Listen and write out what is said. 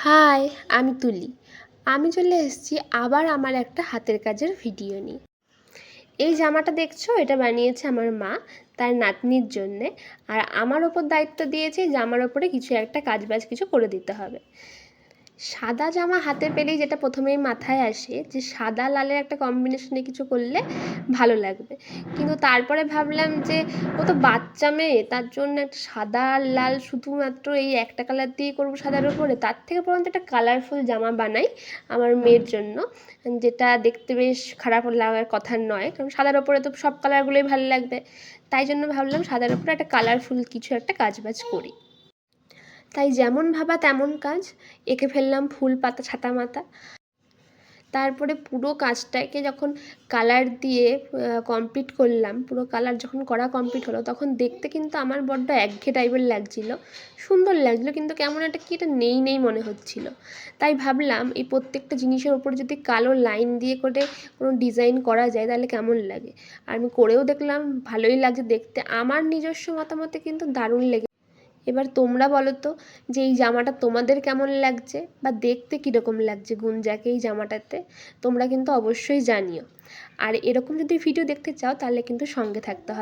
High, আমি তুলি। আমি চলে এসেছি আবার আমার একটা হাতের কাজের ভিডিও নিয়ে। এই জামাটা দেখছ? এটা বানিয়েছে আমার মা, তার নাতনির জন্যে। আর আমার ওপর দায়িত্ব দিয়েছে জামার ওপরে কিছু একটা কাজ বাজ কিছু করে দিতে হবে। সাদা জামা হাতে পেলেই যেটা প্রথমেই মাথায় আসে যে সাদা লালের একটা কম্বিনেশনে কিছু করলে ভালো লাগবে। কিন্তু তারপরে ভাবলাম যে ও তো বাচ্চা মেয়ে তার জন্য একটা সাদা আর লাল শুধুমাত্র এই একটা কালার দিয়ে করব সাদার উপরে। তার থেকে বরঞ্চ একটা কালারফুল জামা বানাই আমার মেয়ের জন্য। যেটা দেখতে বেশ খারাপ লাগার কথা নয় কারণ সাদার ওপরে তো সব কালারগুলোই ভালো লাগবে। তাই জন্য ভাবলাম সাদার ওপরে একটা কালারফুল কিছু একটা কাজ বাজ করি। তাই যেমন ভাবা তেমন কাজ। এঁকে ফেললাম ফুল, পাতা, ছাতা মাতা তারপরে পুরো কাজটাকে যখন কালার দিয়ে কমপ্লিট করলাম, পুরো কালার যখন করা কমপ্লিট হলো, তখন দেখতে কিন্তু আমার বড্ড একঘে টাইপের লাগছিল। সুন্দর লাগছিল, কিন্তু কেমন একটা কি এটা নেই নেই মনে হচ্ছিল। তাই ভাবলাম, এই প্রত্যেকটা জিনিসের ওপর যদি কালো লাইন দিয়ে করে কোনো ডিজাইন করা যায়, তাহলে কেমন লাগে? আর আমি করেও দেখলাম, ভালোই লাগছে দেখতে। আমার নিজস্ব মতামতে কিন্তু দারুণ লেগে এবার তোমরা বলো তো যে এই জামাটা তোমাদের কেমন লাগছে বা দেখতে কীরকম লাগছে গুঞ্জাকে এই জামাটাতে, তোমরা কিন্তু অবশ্যই জানিও। আর এরকম যদি ভিডিও দেখতে চাও তাহলে কিন্তু সঙ্গে থাকতে হবে।